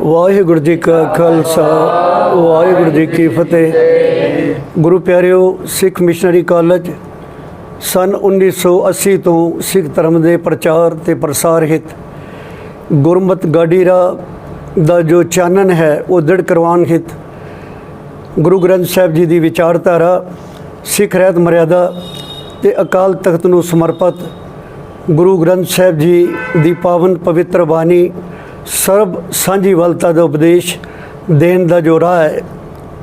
ਵਾਹਿਗੁਰੂ ਜੀ ਕਾ ਖਾਲਸਾ, ਵਾਹਿਗੁਰੂ ਜੀ ਕੀ ਫਤਿਹ। ਗੁਰੂ ਪਿਆਰਿਓ, ਸਿੱਖ ਮਿਸ਼ਨਰੀ ਕਾਲਜ ਸਨ 1980 ਤੋਂ ਸਿੱਖ ਧਰਮ ਦੇ ਪ੍ਰਚਾਰ ਤੇ ਪ੍ਰਸਾਰ ਹਿਤ। ਗੁਰਮਤ ਗਾਡੀਰਾ ਦਾ ਜੋ ਚਾਨਣ ਹੈ, ਉਹ ਦ੍ਰਿੜ ਕਰਵਾਉਣ ਹਿਤ। ਗੁਰੂ ਗ੍ਰੰਥ ਸਾਹਿਬ ਜੀ ਦੀ ਵਿਚਾਰਧਾਰਾ, ਸਿੱਖ ਰਹਿਤ ਮਰਿਆਦਾ ਤੇ ਅਕਾਲ ਤਖਤ ਨੂੰ ਸਮਰਪਿਤ ਗੁਰੂ ਗ੍ਰੰਥ ਸਾਹਿਬ ਜੀ ਦੀ ਪਾਵਨ ਪਵਿੱਤਰ ਬਾਣੀ ਸਰਬ ਸਾਂਝੀਵਾਲਤਾ ਦਾ ਉਪਦੇਸ਼ ਦੇਣ ਦਾ ਜੋ ਰਾਹ ਹੈ,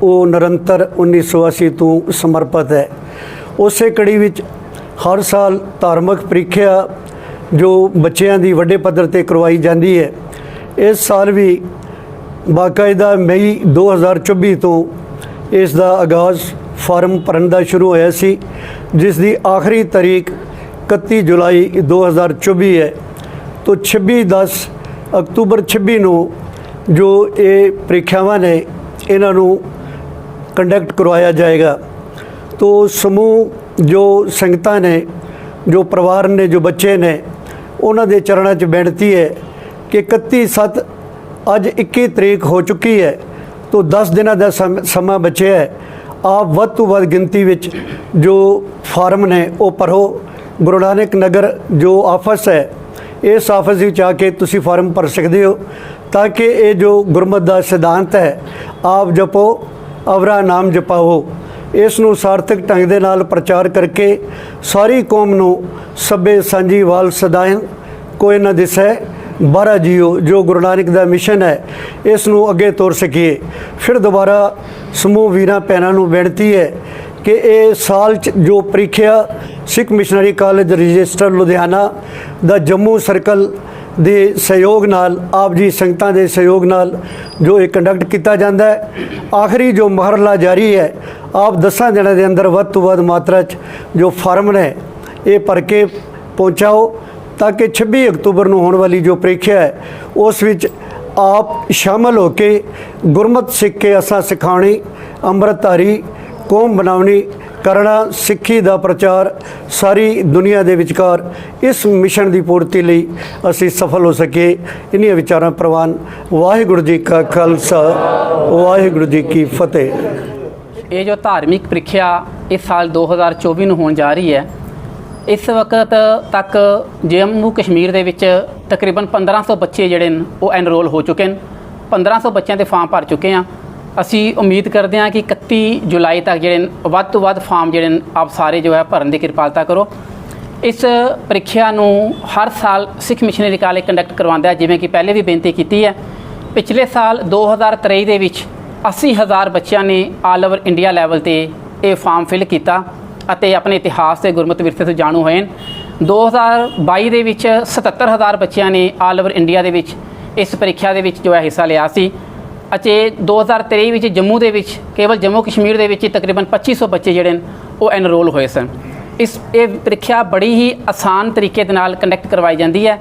ਉਹ ਨਿਰੰਤਰ 1980 ਤੋਂ ਸਮਰਪਿਤ ਹੈ। ਉਸੇ ਕੜੀ ਵਿੱਚ ਹਰ ਸਾਲ ਧਾਰਮਿਕ ਪ੍ਰੀਖਿਆ ਜੋ ਬੱਚਿਆਂ ਦੀ ਵੱਡੇ ਪੱਧਰ ਤੇ ਕਰਵਾਈ ਜਾਂਦੀ ਹੈ, ਇਸ ਸਾਲ ਵੀ ਬਾਕਾਇਦਾ ਮਈ 2024 ਤੋਂ ਇਸ ਦਾ ਆਗਾਜ਼ ਫਾਰਮ ਭਰਨ ਦਾ ਸ਼ੁਰੂ ਹੋਇਆ ਸੀ, ਜਿਸ ਦੀ ਆਖਰੀ ਤਾਰੀਖ 31 ਜੁਲਾਈ 2024 ਹੈ। ਤੋਂ 26 10 ਅਕਤੂਬਰ 26 ਨੂੰ ਜੋ ਇਹ ਪ੍ਰੀਖਿਆਵਾਂ ਨੇ, ਇਹਨਾਂ ਨੂੰ ਕੰਡਕਟ ਕਰਵਾਇਆ ਜਾਏਗਾ। ਤੋ ਸਮੂਹ ਜੋ ਸੰਗਤਾਂ ਨੇ, ਜੋ ਪਰਿਵਾਰ ਨੇ, ਜੋ ਬੱਚੇ ਨੇ, ਉਹਨਾਂ ਦੇ ਚਰਨਾਂ 'ਚ ਬੇਨਤੀ ਹੈ ਕਿ 31 7 ਅੱਜ 21 ਤਰੀਕ ਹੋ ਚੁੱਕੀ ਹੈ, ਤੋਂ 10 ਦਿਨਾਂ ਦਾ ਸਮਾਂ ਬਚਿਆ ਹੈ। ਆਪ ਵੱਧ ਤੋਂ ਵੱਧ ਗਿਣਤੀ ਵਿੱਚ ਜੋ ਫਾਰਮ ਨੇ, ਉਹ ਭਰੋ। ਗੁਰੂ ਨਾਨਕ ਨਗਰ ਜੋ ਆਫਿਸ ਹੈ ਇਸ ਆਫਿਸ ਵਿੱਚ ਆ ਕੇ ਤੁਸੀਂ ਫਾਰਮ ਭਰ ਸਕਦੇ ਹੋ ਤਾਂ ਕਿ ਇਹ ਜੋ ਗੁਰਮਤ ਦਾ ਸਿਧਾਂਤ ਹੈ, ਆਪ ਜਪੋ, ਅਵਰਾ ਨਾਮ ਜਪਾਓ। ਇਸ ਨੂੰ ਸਾਰਥਕ ਢੰਗ ਦੇ ਨਾਲ ਪ੍ਰਚਾਰ ਕਰਕੇ ਸਾਰੀ ਕੌਮ ਨੂੰ ਸਭੇ ਸਾਂਝੀ ਵਾਲ ਸਦਾਇਨ ਕੋਈ ਨਾ ਦਿਸੈ ਬਾਰਾ ਜੀਓ, ਜੋ ਗੁਰੂ ਨਾਨਕ ਦਾ ਮਿਸ਼ਨ ਹੈ, ਇਸ ਨੂੰ ਅੱਗੇ ਤੋਰ ਸਕੀਏ। ਫਿਰ ਦੁਬਾਰਾ ਸਮੂਹ ਵੀਰਾਂ, ਭੈਣਾਂ ਨੂੰ ਬੇਨਤੀ ਹੈ ਕਿ ਇਹ ਸਾਲ 'ਚ ਜੋ ਪ੍ਰੀਖਿਆ Sikh missionary college register Ludhiana ਦਾ ਜੰਮੂ ਸਰਕਲ ਦੇ ਸਹਿਯੋਗ ਨਾਲ, ਆਪ ਜੀ ਸੰਗਤਾਂ ਦੇ ਸਹਿਯੋਗ ਨਾਲ ਜੋ ਇਹ ਕੰਡਕਟ ਕੀਤਾ ਜਾਂਦਾ ਹੈ, ਆਖਰੀ ਜੋ ਮਹਰਲਾ ਜਾਰੀ ਹੈ, ਆਪ ਦਸਾਂ ਦਿਨਾਂ ਦੇ ਅੰਦਰ ਵੱਧ ਤੋਂ ਵੱਧ ਮਾਤਰਾ 'ਚ ਜੋ ਫਾਰਮ ਨੇ, ਇਹ ਭਰ ਕੇ ਪਹੁੰਚਾਓ ਤਾਂ ਕਿ 26 ਅਕਤੂਬਰ ਨੂੰ ਹੋਣ ਵਾਲੀ ਜੋ ਪ੍ਰੀਖਿਆ ਹੈ, ਉਸ ਵਿੱਚ ਆਪ ਸ਼ਾਮਲ ਹੋ ਕੇ ਗੁਰਮਤ ਸਿੱਖ ਕੇ ਅਸਾਂ ਸਿਖਾਉਣੀ, ਅੰਮ੍ਰਿਤਧਾਰੀ ਕੌਮ ਬਣਾਉਣੀ, ਕਰਨਾ, ਸਿੱਖੀ ਦਾ ਪ੍ਰਚਾਰ, ਸਾਰੀ ਦੁਨੀਆ ਦੇ ਵਿਚਕਾਰ ਇਸ ਮਿਸ਼ਨ ਦੀ ਪੂਰਤੀ ਲਈ ਅਸੀਂ ਸਫਲ ਹੋ ਸਕੀਏ। ਇਨੀਆਂ ਵਿਚਾਰਾਂ ਪ੍ਰਵਾਨ ਵਾਹਿਗੁਰੂ ਜੀ ਕਾ ਖਾਲਸਾ, ਵਾਹਿਗੁਰੂ ਜੀ ਕੀ ਫਤਿਹ। ਇਹ ਜੋ ਧਾਰਮਿਕ ਪ੍ਰੀਖਿਆ ਇਸ ਸਾਲ 2024 ਨੂੰ ਹੋਣ ਜਾ ਰਹੀ ਹੈ, ਇਸ ਵਕਤ ਤੱਕ ਜੰਮੂ ਕਸ਼ਮੀਰ ਦੇ ਵਿੱਚ ਤਕਰੀਬਨ 1500 ਬੱਚੇ ਜਿਹੜੇ ਨੇ, ਉਹ ਐਨਰੋਲ ਹੋ ਚੁੱਕੇ ਨੇ। 1500 ਬੱਚਿਆਂ ਦੇ ਫਾਰਮ ਭਰ ਚੁੱਕੇ ਆ ਅਸੀਂ ਉਮੀਦ ਕਰਦੇ ਹਾਂ ਕਿ 31 ਜੁਲਾਈ ਤੱਕ ਜਿਹੜੇ ਨੇ ਵੱਧ ਤੋਂ ਵੱਧ ਫਾਰਮ ਜਿਹੜੇ ਨੇ ਆਪ ਸਾਰੇ ਜੋ ਹੈ ਭਰਨ ਦੀ ਕਿਰਪਾਲਤਾ ਕਰੋ। ਇਸ ਪ੍ਰੀਖਿਆ ਨੂੰ ਹਰ ਸਾਲ ਸਿੱਖ ਮਿਸ਼ਨਰੀ ਕਾਲਜ ਕੰਡਕਟ ਕਰਵਾਉਂਦਾ ਹੈ, ਜਿਵੇਂ ਕਿ ਪਹਿਲੇ ਵੀ ਬੇਨਤੀ ਕੀਤੀ ਹੈ। ਪਿਛਲੇ ਸਾਲ 2023 ਦੇ ਵਿੱਚ 80000 ਬੱਚਿਆਂ ਨੇ ਆਲ ਓਵਰ ਇੰਡੀਆ ਲੈਵਲ ਤੇ ਇਹ ਫਾਰਮ ਫਿਲ ਕੀਤਾ ਅਤੇ ਆਪਣੇ ਇਤਿਹਾਸ ਤੇ ਗੁਰਮਤਿ ਵਿਰਸੇ ਤੋਂ ਜਾਣੂ ਹੋਏ ਨੇ। 2022 ਦੇ ਵਿੱਚ 77000 ਬੱਚਿਆਂ ਨੇ ਆਲ ਓਵਰ ਇੰਡੀਆ ਦੇ ਵਿੱਚ ਇਸ ਪ੍ਰੀਖਿਆ ਦੇ ਵਿੱਚ ਜੋ ਹੈ ਹਿੱਸਾ ਲਿਆ ਸੀ। ਅਤੇ 2023 ਵਿੱਚ ਜੰਮੂ ਦੇ ਵਿੱਚ, ਕੇਵਲ ਜੰਮੂ ਕਸ਼ਮੀਰ ਦੇ ਵਿੱਚ ਹੀ ਤਕਰੀਬਨ 2500 ਬੱਚੇ ਜਿਹੜੇ ਨੇ, ਉਹ ਐਨਰੋਲ ਹੋਏ ਸਨ। ਇਸ, ਇਹ ਪ੍ਰੀਖਿਆ ਬੜੀ ਹੀ ਆਸਾਨ ਤਰੀਕੇ ਦੇ ਨਾਲ ਕੰਡਕਟ ਕਰਵਾਈ ਜਾਂਦੀ ਹੈ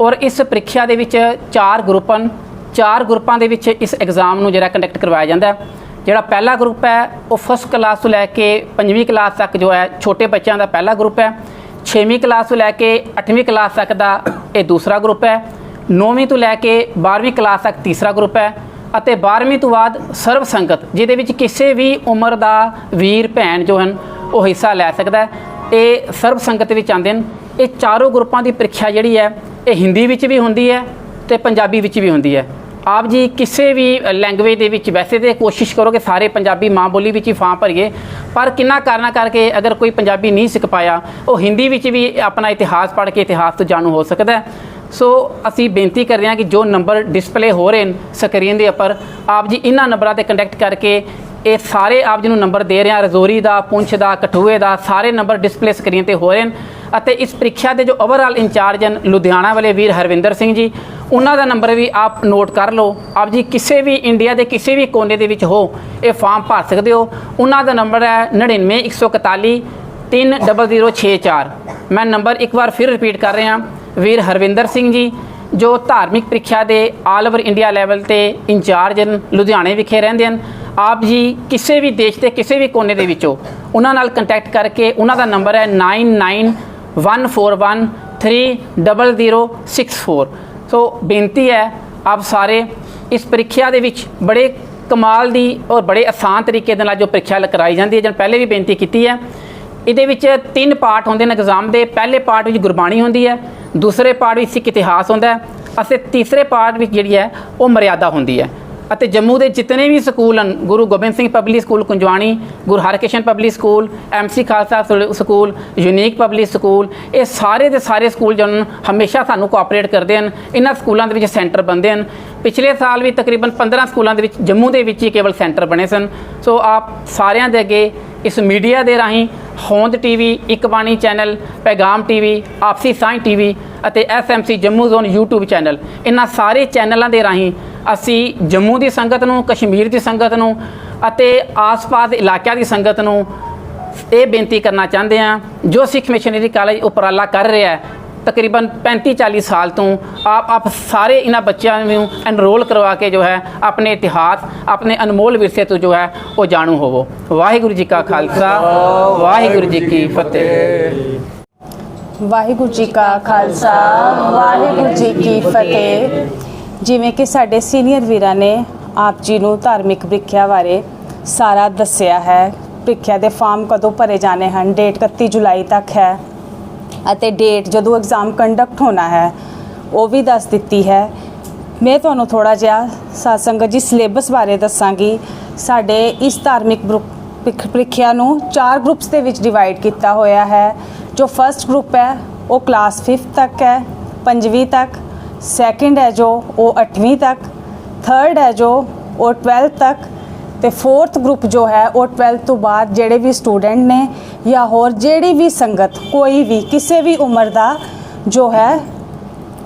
ਔਰ ਇਸ ਪ੍ਰੀਖਿਆ ਦੇ ਵਿੱਚ ਚਾਰ ਗਰੁੱਪ ਹਨ ਚਾਰ ਗਰੁੱਪਾਂ ਦੇ ਵਿੱਚ ਇਸ ਐਗਜ਼ਾਮ ਨੂੰ ਜਿਹੜਾ ਕੰਡਕਟ ਕਰਵਾਇਆ ਜਾਂਦਾ ਹੈ। ਜਿਹੜਾ ਪਹਿਲਾ ਗਰੁੱਪ ਹੈ, ਉਹ ਫਸਟ ਕਲਾਸ ਤੋਂ ਲੈ ਕੇ ਪੰਜਵੀਂ ਕਲਾਸ ਤੱਕ ਜੋ ਹੈ, ਛੋਟੇ ਬੱਚਿਆਂ ਦਾ ਪਹਿਲਾ ਗਰੁੱਪ ਹੈ। ਛੇਵੀਂ ਕਲਾਸ ਤੋਂ ਲੈ ਕੇ ਅੱਠਵੀਂ ਕਲਾਸ ਤੱਕ ਦਾ ਇਹ ਦੂਸਰਾ ਗਰੁੱਪ ਹੈ। ਨੌਵੀਂ ਤੋਂ ਲੈ ਕੇ 12ਵੀਂ ਕਲਾਸ ਤੱਕ ਤੀਸਰਾ ਗਰੁੱਪ ਹੈ। ਅਤੇ 12ਵੀਂ ਤੋਂ ਬਾਅਦ ਸਰਵ ਸੰਗਤ, ਜਿਹਦੇ ਵਿੱਚ ਕਿਸੇ ਵੀ ਉਮਰ ਦਾ ਵੀਰ, ਭੈਣ ਜੋ ਹਨ, ਉਹ ਹਿੱਸਾ ਲੈ ਸਕਦਾ ਹੈ। ਇਹ ਸਰਬ ਸੰਗਤ ਵਿੱਚ ਆਉਂਦੇ ਨੇ ਇਹ ਚਾਰੋਂ ਗਰੁੱਪਾਂ ਦੀ ਪ੍ਰੀਖਿਆ ਜਿਹੜੀ ਹੈ, ਇਹ ਹਿੰਦੀ ਵਿੱਚ ਵੀ ਹੁੰਦੀ ਹੈ ਤੇ ਪੰਜਾਬੀ ਵਿੱਚ ਵੀ ਹੁੰਦੀ ਹੈ। ਆਪ ਜੀ ਕਿਸੇ ਵੀ ਲੈਂਗੁਏਜ ਦੇ ਵਿੱਚ ਵੈਸੇ ਤੇ ਕੋਸ਼ਿਸ਼ ਕਰੋ ਕਿ ਸਾਰੇ ਪੰਜਾਬੀ ਮਾਂ ਬੋਲੀ ਵਿੱਚ ਹੀ ਫਾਰਮ ਭਰੀਏ, ਪਰ ਕਿੰਨਾ ਕਾਰਨਾ ਕਰਕੇ ਅਗਰ ਕੋਈ ਪੰਜਾਬੀ ਨਹੀਂ ਸਿੱਖ ਪਾਇਆ, ਉਹ ਹਿੰਦੀ ਵਿੱਚ ਵੀ ਆਪਣਾ ਇਤਿਹਾਸ ਪੜ੍ਹ ਕੇ ਇਤਿਹਾਸ ਤੋਂ ਜਾਣੂ ਹੋ ਸਕਦਾ ਹੈ। ਸੋ ਅਸੀਂ ਬੇਨਤੀ ਕਰ ਰਹੇ ਹਾਂ ਕਿ ਜੋ ਨੰਬਰ ਡਿਸਪਲੇ ਹੋ ਰਹੇ ਨੇ ਸਕਰੀਨ ਦੇ ਉੱਪਰ, ਆਪ ਜੀ ਇਹਨਾਂ ਨੰਬਰਾਂ ਤੇ ਕੰਟੈਕਟ ਕਰਕੇ ਇਹ ਸਾਰੇ ਆਪ ਜੀ ਨੂੰ ਨੰਬਰ ਦੇ ਰਹੇ ਹਾਂ। ਰਜ਼ੌਰੀ ਦਾ, ਪੁੰਛ ਦਾ, ਕਠੂਏ ਦਾ, ਸਾਰੇ ਨੰਬਰ ਡਿਸਪਲੇ ਸਕਰੀਨ ਤੇ ਹੋ ਰਹੇ ਨੇ ਅਤੇ ਇਸ ਪ੍ਰੀਖਿਆ ਦੇ ਜੋ ਓਵਰਆਲ ਇੰਚਾਰਜ ਹਨ, ਲੁਧਿਆਣਾ ਵਾਲੇ ਵੀਰ ਹਰਵਿੰਦਰ ਸਿੰਘ ਜੀ, ਉਹਨਾਂ ਦਾ ਨੰਬਰ ਵੀ ਆਪ ਨੋਟ ਕਰ ਲਓ। ਆਪ ਜੀ ਕਿਸੇ ਵੀ ਇੰਡੀਆ ਦੇ ਕਿਸੇ ਵੀ ਕੋਨੇ ਦੇ ਵਿੱਚ ਹੋ, ਇਹ ਫਾਰਮ ਭਰ ਸਕਦੇ ਹੋ। ਉਹਨਾਂ ਦਾ ਨੰਬਰ ਹੈ 99141 30064 ਮੈਂ ਨੰਬਰ ਇੱਕ ਵਾਰ ਫਿਰ ਰਿਪੀਟ ਕਰ ਰਿਹਾ। ਵੀਰ ਹਰਵਿੰਦਰ ਸਿੰਘ ਜੀ, ਜੋ ਧਾਰਮਿਕ ਪ੍ਰੀਖਿਆ ਦੇ ਆਲ ਓਵਰ ਇੰਡੀਆ ਲੈਵਲ ਤੇ ਇੰਚਾਰਜ ਹਨ, ਲੁਧਿਆਣੇ ਵਿਖੇ ਰਹਿੰਦੇ ਹਨ, ਆਪ ਜੀ ਕਿਸੇ ਵੀ ਦੇਸ਼ ਦੇ ਕਿਸੇ ਵੀ ਕੋਨੇ ਦੇ ਵਿੱਚੋਂ ਉਹਨਾਂ ਨਾਲ ਕੰਟੈਕਟ ਕਰਕੇ ਉਹਨਾਂ ਦਾ ਨੰਬਰ ਹੈ 9914130064 ਸੋ ਬੇਨਤੀ ਹੈ ਆਪ ਸਾਰੇ ਇਸ ਪ੍ਰੀਖਿਆ ਦੇ ਵਿੱਚ ਬੜੇ ਕਮਾਲ ਦੀ ਔਰ ਬੜੇ ਆਸਾਨ ਤਰੀਕੇ ਦੇ ਨਾਲ ਜੋ ਪ੍ਰੀਖਿਆ ਲ- ਜਾਂਦੀ ਹੈ ਜਿਵੇਂ ਪਹਿਲੇ ਵੀ ਬੇਨਤੀ ਕੀਤੀ ਹੈ। ਇਹਦੇ ਵਿੱਚ ਤਿੰਨ ਪਾਰਟ ਹੁੰਦੇ ਨੇ ਐਗਜ਼ਾਮ ਦੇ। ਪਹਿਲੇ ਪਾਰਟ ਵਿੱਚ ਗੁਰਬਾਣੀ ਹੁੰਦੀ ਹੈ ਦੂਸਰੇ ਪਾਰਟ ਵਿੱਚ ਸਿੱਖ ਇਤਿਹਾਸ ਹੁੰਦਾ ਹੈ ਅਤੇ ਤੀਸਰੇ ਪਾਠ ਵਿੱਚ ਜਿਹੜੀ ਹੈ ਉਹ ਮਰਿਆਦਾ ਹੁੰਦੀ ਹੈ। ਅਤੇ ਜੰਮੂ ਦੇ ਜਿਤਨੇ ਵੀ ਸਕੂਲ ਹਨ, Guru Gobind Singh public school, Kunjwani, Guru Harkrishan public school MC Khalsa school unique public school, ਇਹ ਸਾਰੇ ਦੇ ਸਾਰੇ ਸਕੂਲ ਜੋ ਹਮੇਸ਼ਾ ਸਾਨੂੰ ਕੋਆਪਰੇਟ ਕਰਦੇ ਹਨ। ਇਹਨਾਂ ਸਕੂਲਾਂ ਦੇ ਵਿੱਚ ਸੈਂਟਰ ਬਣਦੇ ਹਨ। ਪਿਛਲੇ ਸਾਲ ਵੀ ਤਕਰੀਬਨ 15 ਸਕੂਲਾਂ ਦੇ ਵਿੱਚ, ਜੰਮੂ ਦੇ ਵਿੱਚ ਹੀ ਕੇਵਲ ਸੈਂਟਰ ਬਣੇ ਸਨ। ਸੋ ਆਪ ਸਾਰਿਆਂ ਦੇ ਅੱਗੇ ਇਸ ਮੀਡੀਆ ਦੇ ਰਾਹੀਂ ਹੋਂਦ ਟੀਵੀ ਇੱਕ ਬਾਣੀ ਚੈਨਲ, ਪੈਗਾਮ ਟੀਵੀ, ਆਪਸੀ ਸਾਂਝ ਟੀਵੀ ਅਤੇ SMC Jammu zone YouTube channel ਇਹਨਾਂ ਸਾਰੇ ਚੈਨਲਾਂ ਦੇ ਰਾਹੀਂ ਅਸੀਂ ਜੰਮੂ ਦੀ ਸੰਗਤ ਨੂੰ, ਕਸ਼ਮੀਰ ਦੀ ਸੰਗਤ ਨੂੰ ਅਤੇ ਆਸ-ਪਾਸ ਇਲਾਕਿਆਂ ਦੀ ਸੰਗਤ ਨੂੰ ਇਹ ਬੇਨਤੀ ਕਰਨਾ ਚਾਹੁੰਦੇ ਹਾਂ, ਜੋ ਸਿੱਖ ਮਿਸ਼ਨਰੀ ਕਾਲਜ ਉਪਰਾਲਾ ਕਰ ਰਿਹਾ ਹੈ ਤਕਰੀਬਨ 35 40 ਸਾਲ ਤੋਂ ਆਪ ਆਪ ਸਾਰੇ ਇਹਨਾਂ ਬੱਚਿਆਂ ਨੂੰ ਐਨਰੋਲ ਕਰਵਾ ਕੇ ਜੋ ਹੈ ਆਪਣੇ ਇਤਿਹਾਸ, ਆਪਣੇ ਅਨਮੋਲ ਵਿਰਸੇ ਤੋਂ ਜੋ ਹੈ ਉਹ ਜਾਣੂ ਹੋਵੋ। ਵਾਹਿਗੁਰੂ ਜੀ ਕਾ ਖਾਲਸਾ, ਵਾਹਿਗੁਰੂ ਜੀ ਕੀ ਫਤਿਹ। ਵਾਹਿਗੁਰੂ ਜੀ ਕਾ ਖਾਲਸਾ, ਵਾਹਿਗੁਰੂ ਜੀ ਕੀ ਫਤਿਹ। ਜਿਵੇਂ ਕਿ ਸਾਡੇ ਸੀਨੀਅਰ ਵੀਰਾਂ ਨੇ ਆਪ ਜੀ ਨੂੰ ਧਾਰਮਿਕ ਪ੍ਰੀਖਿਆ ਬਾਰੇ ਸਾਰਾ ਦੱਸਿਆ ਹੈ। ਪ੍ਰੀਖਿਆ ਦੇ ਫਾਰਮ ਕਦੋਂ ਭਰੇ ਜਾਣੇ ਹਨ? ਡੇਟ 31 ਜੁਲਾਈ ਤੱਕ ਹੈ। ਅਤੇ ਡੇਟ ਜਦੋਂ ਐਗਜ਼ਾਮ ਕੰਡਕਟ ਹੋਣਾ ਹੈ, ਉਹ ਵੀ ਦੱਸ ਦਿੱਤੀ ਹੈ। ਮੈਂ ਤੁਹਾਨੂੰ ਥੋੜਾ ਜਿਹਾ ਸਾਧ ਸੰਗਤ ਜੀ ਸਿਲੇਬਸ ਬਾਰੇ ਦੱਸਾਂਗੀ। ਸਾਡੇ ਇਸ ਧਾਰਮਿਕ ਪ੍ਰੀਖਿਆ ਨੂੰ ਚਾਰ ਗਰੁੱਪਸ ਦੇ ਵਿੱਚ ਡਿਵਾਈਡ ਕੀਤਾ ਹੋਇਆ ਹੈ। ਜੋ ਫਰਸਟ ਗਰੁੱਪ ਹੈ, ਉਹ ਕਲਾਸ 5th ਤੱਕ ਹੈ, ਪੰਜਵੀਂ ਤੱਕ ਸੈਕੰਡ ਹੈ ਜੋ ਉਹ 8ਵੀਂ ਤੱਕ ਥਰਡ ਹੈ ਜੋ ਉਹ 12th ਤੱਕ ਤੇ ਫੋਰਥ ਗਰੁੱਪ ਜੋ ਹੈ, ਉਹ 12th ਤੋਂ ਬਾਅਦ ਜਿਹੜੇ ਵੀ ਸਟੂਡੈਂਟ ਨੇ ਜਾਂ ਹੋਰ ਜਿਹੜੀ ਵੀ ਸੰਗਤ, ਕੋਈ ਵੀ, ਕਿਸੇ ਵੀ ਉਮਰ ਦਾ ਜੋ ਹੈ,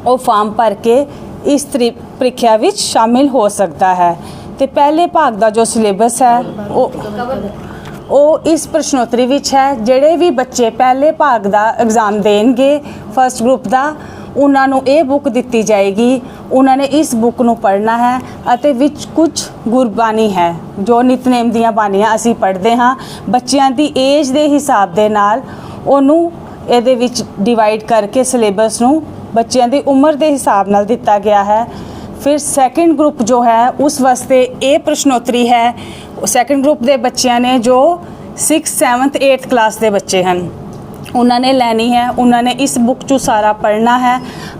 ਉਹ ਫਾਰਮ ਭਰ ਕੇ ਇਸ ਤਰੀ, ਪ੍ਰੀਖਿਆ ਵਿੱਚ ਸ਼ਾਮਿਲ ਹੋ ਸਕਦਾ ਹੈ। ਤੇ ਪਹਿਲੇ ਭਾਗ ਦਾ ਜੋ ਸਿਲੇਬਸ ਹੈ, ਉਹ ਉਹ ਇਸ ਪ੍ਰਸ਼ਨੋਤਰੀ ਵਿੱਚ ਹੈ। ਜਿਹੜੇ ਵੀ ਬੱਚੇ ਪਹਿਲੇ ਭਾਗ ਦਾ ਐਗਜ਼ਾਮ ਦੇਣਗੇ ਫਰਸਟ ਗਰੁੱਪ ਦਾ, ਉਹਨਾਂ ਨੂੰ ਇਹ ਬੁੱਕ ਦਿੱਤੀ ਜਾਏਗੀ ਉਹਨਾਂ ਨੇ ਇਸ ਬੁੱਕ ਨੂੰ ਪੜ੍ਹਨਾ ਹੈ ਅਤੇ ਵਿੱਚ ਕੁਝ ਗੁਰਬਾਣੀ ਹੈ, ਜੋ ਨਿਤਨੇਮ ਦੀਆਂ ਬਾਣੀਆਂ ਅਸੀਂ ਪੜ੍ਹਦੇ ਹਾਂ। ਬੱਚਿਆਂ ਦੀ ਏਜ ਦੇ ਹਿਸਾਬ ਦੇ ਨਾਲ ਉਹਨੂੰ ਇਹਦੇ ਵਿੱਚ ਡਿਵਾਈਡ ਕਰਕੇ ਸਿਲੇਬਸ ਨੂੰ ਬੱਚਿਆਂ ਦੀ ਉਮਰ ਦੇ ਹਿਸਾਬ ਨਾਲ ਦਿੱਤਾ ਗਿਆ ਹੈ। ਫਿਰ ਸੈਕੰਡ ਗਰੁੱਪ ਜੋ ਹੈ, ਉਸ ਵਾਸਤੇ ਇਹ ਪ੍ਰਸ਼ਨੋਤਰੀ ਹੈ ਸੈਕੰਡ ਗਰੁੱਪ ਦੇ ਬੱਚਿਆਂ ਨੇ ਜੋ 6th 7th 8th ਕਲਾਸ ਦੇ ਬੱਚੇ ਹਨ, ਉਹਨਾਂ ਨੇ ਲੈਣੀ ਹੈ, ਉਹਨਾਂ ਨੇ ਇਸ ਬੁੱਕ 'ਚੋਂ ਸਾਰਾ ਪੜ੍ਹਨਾ ਹੈ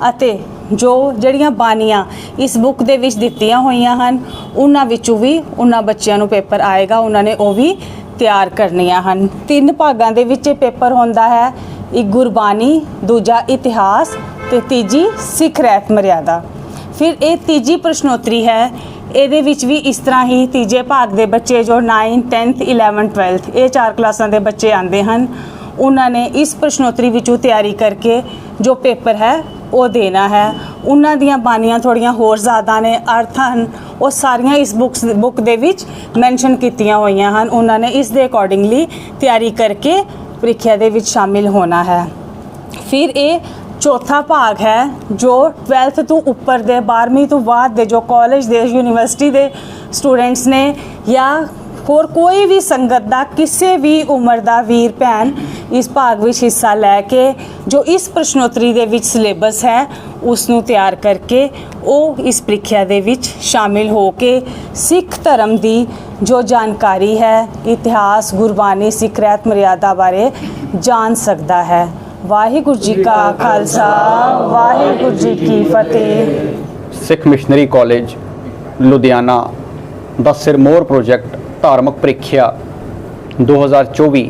ਅਤੇ ਜੋ ਜਿਹੜੀਆਂ ਬਾਣੀਆਂ ਇਸ ਬੁੱਕ ਦੇ ਵਿੱਚ ਦਿੱਤੀਆਂ ਹੋਈਆਂ ਹਨ, ਉਹਨਾਂ ਵਿੱਚੋਂ ਵੀ ਉਹਨਾਂ ਬੱਚਿਆਂ ਨੂੰ ਪੇਪਰ ਆਏਗਾ, ਉਹਨਾਂ ਨੇ ਉਹ ਵੀ ਤਿਆਰ ਕਰਨੀਆਂ ਹਨ। ਤਿੰਨ ਭਾਗਾਂ ਦੇ ਵਿੱਚ ਇਹ ਪੇਪਰ ਹੁੰਦਾ ਹੈ, ਇੱਕ ਗੁਰਬਾਣੀ, ਦੂਜਾ ਇਤਿਹਾਸ ਤੇ ਤੀਜੀ ਸਿੱਖ ਰਹਿਤ ਮਰਿਆਦਾ। ਫਿਰ ਇਹ ਤੀਜੀ ਪ੍ਰਸ਼ਨੋਤਰੀ ਹੈ, ਇਹਦੇ ਵਿੱਚ ਵੀ ਇਸ ਤਰ੍ਹਾਂ ਹੀ ਤੀਜੇ ਭਾਗ ਦੇ ਬੱਚੇ ਜੋ 9 10th 11 12th ਇਹ ਚਾਰ ਕਲਾਸਾਂ ਦੇ ਬੱਚੇ ਆਉਂਦੇ ਹਨ। ਉਹਨਾਂ ਨੇ ਇਸ ਪ੍ਰਸ਼ਨੋਤਰੀ ਵਿੱਚੋਂ ਤਿਆਰੀ ਕਰਕੇ ਜੋ ਪੇਪਰ ਹੈ ਉਹ ਦੇਣਾ ਹੈ। ਉਹਨਾਂ ਦੀਆਂ ਬਾਣੀਆਂ ਥੋੜੀਆਂ ਹੋਰ ਜ਼ਿਆਦਾ ਨੇ। ਅਰਥ ਹਨ, ਉਹ ਸਾਰੀਆਂ ਇਸ ਬੁੱਕਸ ਬੁੱਕ ਦੇ ਵਿੱਚ ਮੈਂਸ਼ਨ ਕੀਤੀਆਂ ਹੋਈਆਂ ਹਨ। ਉਹਨਾਂ ਨੇ ਇਸ ਦੇ ਅਕੋਰਡਿੰਗਲੀ ਤਿਆਰੀ ਕਰਕੇ ਪ੍ਰੀਖਿਆ ਦੇ ਵਿੱਚ ਸ਼ਾਮਿਲ ਹੋਣਾ ਹੈ। ਫਿਰ ਇਹ ਚੌਥਾ ਭਾਗ ਹੈ, ਜੋ 12th ਤੋਂ ਉੱਪਰ ਦੇ 12ਵੀਂ ਤੋਂ ਬਾਅਦ ਦੇ, ਜੋ ਕਾਲਜ ਦੇ, ਯੂਨੀਵਰਸਿਟੀ ਦੇ ਸਟੂਡੈਂਟਸ ਨੇ ਜਾਂ ਹੋਰ ਕੋਈ ਵੀ ਸੰਗਤ ਦਾ, ਕਿਸੇ ਵੀ ਉਮਰ ਦਾ ਵੀਰ, ਭੈਣ ਇਸ ਭਾਗ ਵਿੱਚ ਹਿੱਸਾ ਲੈ ਕੇ, ਜੋ ਇਸ ਪ੍ਰਸ਼ਨੋਤਰੀ ਦੇ ਵਿੱਚ ਸਿਲੇਬਸ ਹੈ, ਉਸ ਨੂੰ ਤਿਆਰ ਕਰਕੇ ਉਹ ਇਸ ਪ੍ਰੀਖਿਆ ਦੇ ਵਿੱਚ ਸ਼ਾਮਿਲ ਹੋ ਕੇ ਸਿੱਖ ਧਰਮ ਦੀ ਜੋ ਜਾਣਕਾਰੀ ਹੈ, ਇਤਿਹਾਸ, ਗੁਰਬਾਣੀ, ਸਿੱਖ ਰਹਿਤ ਮਰਿਆਦਾ ਬਾਰੇ ਜਾਣ ਸਕਦਾ ਹੈ। ਵਾਹਿਗੁਰੂ ਜੀ ਕਾ ਖਾਲਸਾ, ਵਾਹਿਗੁਰੂ ਜੀ ਕੀ ਫਤਿਹ। ਸਿੱਖ ਮਿਸ਼ਨਰੀ ਕਾਲਜ, ਲੁਧਿਆਣਾ ਦਾ ਸਿਰਮੌਰ ਪ੍ਰੋਜੈਕਟ ਧਾਰਮਿਕ ਪ੍ਰੀਖਿਆ 2024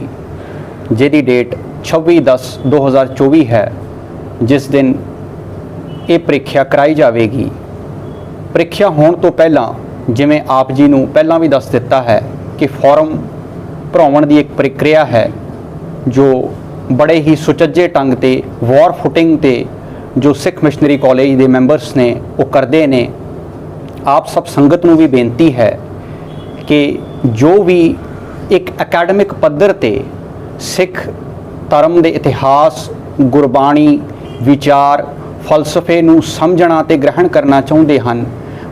ਜਿਹਦੀ ਡੇਟ 26/10/2024 ਹੈ, ਜਿਸ ਦਿਨ ਇਹ ਪ੍ਰੀਖਿਆ ਕਰਾਈ ਜਾਵੇਗੀ। ਪ੍ਰੀਖਿਆ ਹੋਣ ਤੋਂ ਪਹਿਲਾਂ ਜਿਵੇਂ ਆਪ ਜੀ ਨੂੰ ਪਹਿਲਾਂ ਵੀ ਦੱਸ ਦਿੱਤਾ ਹੈ ਕਿ ਫਾਰਮ ਭਰਾਉਣ ਦੀ ਇੱਕ ਪ੍ਰਕਿਰਿਆ ਹੈ, ਜੋ ਬੜੇ ਹੀ ਸੁਚੱਜੇ ਢੰਗ ਤੇ ਵਾਰ ਫੁਟਿੰਗ ਤੇ ਜੋ ਸਿੱਖ ਮਿਸ਼ਨਰੀ ਕਾਲਜ ਦੇ ਮੈਂਬਰਸ ਨੇ ਉਹ ਕਰਦੇ ਨੇ। ਆਪ ਸਭ ਸੰਗਤ ਨੂੰ ਵੀ ਬੇਨਤੀ ਹੈ ਕਿ ਜੋ ਵੀ ਇੱਕ ਅਕੈਡਮਿਕ ਪੱਧਰ ਤੇ ਸਿੱਖ ਧਰਮ ਦੇ ਇਤਿਹਾਸ, ਗੁਰਬਾਣੀ, ਵਿਚਾਰ, ਫਲਸਫੇ ਨੂੰ ਸਮਝਣਾ ਤੇ ਗ੍ਰਹਿਣ ਕਰਨਾ ਚਾਹੁੰਦੇ ਹਨ,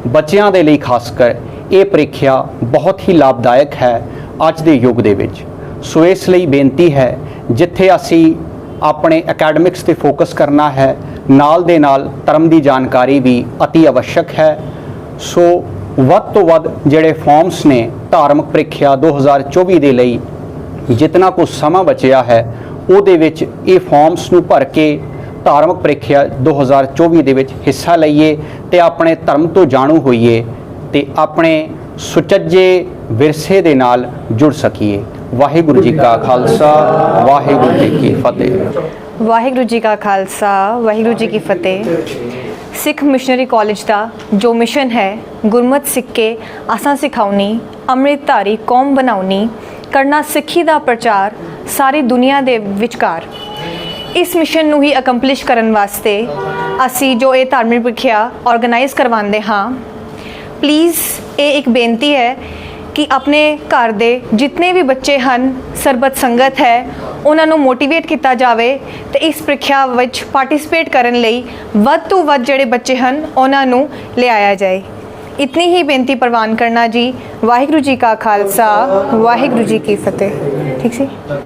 ਬੱਚਿਆਂ ਦੇ ਲਈ ਖਾਸ ਕਰ ਇਹ ਪ੍ਰੀਖਿਆ ਬਹੁਤ ਹੀ ਲਾਭਦਾਇਕ ਹੈ ਅੱਜ ਦੇ ਯੁੱਗ ਦੇ ਵਿੱਚ। ਸੋ ਇਸ ਲਈ ਬੇਨਤੀ ਹੈ, ਜਿੱਥੇ ਅਸੀਂ ਆਪਣੇ ਅਕੈਡਮਿਕਸ ਤੇ ਫੋਕਸ ਕਰਨਾ ਹੈ, ਨਾਲ ਦੇ ਨਾਲ ਧਰਮ ਦੀ ਜਾਣਕਾਰੀ ਵੀ ਅਤੀ ਆਵਸ਼ਕ ਹੈ। ਸੋ ਵੱਧ ਤੋਂ ਵੱਧ ਜਿਹੜੇ ਫਾਰਮਸ ਨੇ ਧਾਰਮਿਕ ਪ੍ਰੀਖਿਆ 2024 ਦੇ ਲਈ ਜਿਤਨਾ ਕੁ ਸਮਾਂ ਬਚਿਆ ਹੈ, ਉਹਦੇ ਵਿੱਚ ਇਹ ਫਾਰਮਸ ਨੂੰ ਭਰ ਕੇ ਧਾਰਮਿਕ ਪ੍ਰੀਖਿਆ 2024 ਦੇ ਵਿੱਚ ਹਿੱਸਾ ਲਈਏ ਤੇ ਆਪਣੇ ਧਰਮ ਤੋਂ ਜਾਣੂ ਹੋਈਏ ਤੇ ਆਪਣੇ ਸੁਚੱਜੇ ਵਿਰਸੇ ਦੇ ਨਾਲ ਜੁੜ ਸਕੀਏ। ਵਾਹਿਗੁਰੂ ਜੀ ਕਾ ਖਾਲਸਾ, ਵਾਹਿਗੁਰੂ ਜੀ ਕੀ ਫਤਿਹ। ਵਾਹਿਗੁਰੂ ਜੀ ਕਾ ਖਾਲਸਾ, ਵਾਹਿਗੁਰੂ ਜੀ ਕੀ ਫਤਿਹ। ਸਿੱਖ ਮਿਸ਼ਨਰੀ ਕਾਲਜ ਦਾ ਜੋ ਮਿਸ਼ਨ ਹੈ, ਗੁਰਮਤ ਸਿੱਕੇ ਆਸਾਂ ਸਿਖਾਉਣੀ, ਅੰਮ੍ਰਿਤਧਾਰੀ ਕੌਮ ਬਣਾਉਣੀ, ਕਰਨਾ ਸਿੱਖੀ ਦਾ ਪ੍ਰਚਾਰ ਸਾਰੀ ਦੁਨੀਆ ਦੇ ਵਿਚਕਾਰ। ਇਸ ਮਿਸ਼ਨ ਨੂੰ ਹੀ ਅਕੰਪਲਿਸ਼ ਕਰਨ ਵਾਸਤੇ ਅਸੀਂ ਜੋ ਇਹ ਧਾਰਮਿਕ ਪ੍ਰੀਖਿਆ ਆਰਗੇਨਾਈਜ਼ ਕਰਵਾਉਂਦੇ ਹਾਂ ਪਲੀਜ਼ ਇਹ ਇੱਕ ਬੇਨਤੀ ਹੈ ਕਿ ਆਪਣੇ ਘਰ ਦੇ ਜਿੰਨੇ ਵੀ ਬੱਚੇ ਹਨ ਸਰਬਤ ਸੰਗਤ ਹੈ, ਉਹਨਾਂ ਨੂੰ ਮੋਟੀਵੇਟ ਕੀਤਾ ਜਾਵੇ ਤੇ ਇਸ ਪ੍ਰੀਖਿਆ ਵਿੱਚ ਪਾਰਟਿਸਿਪੇਟ ਕਰਨ ਲਈ ਵੱਧ ਤੋਂ ਵੱਧ ਜਿਹੜੇ ਬੱਚੇ ਹਨ, ਉਹਨਾਂ ਨੂੰ ਲਿਆਇਆ ਜਾਏ। ਇਤਨੀ ਹੀ ਬੇਨਤੀ ਪ੍ਰਵਾਨ ਕਰਨਾ ਜੀ। ਵਾਹਿਗੁਰੂ ਜੀ ਕਾ ਖਾਲਸਾ, ਵਾਹਿਗੁਰੂ ਜੀ ਕੀ ਫਤਿਹ। ਠੀਕ ਸੀ?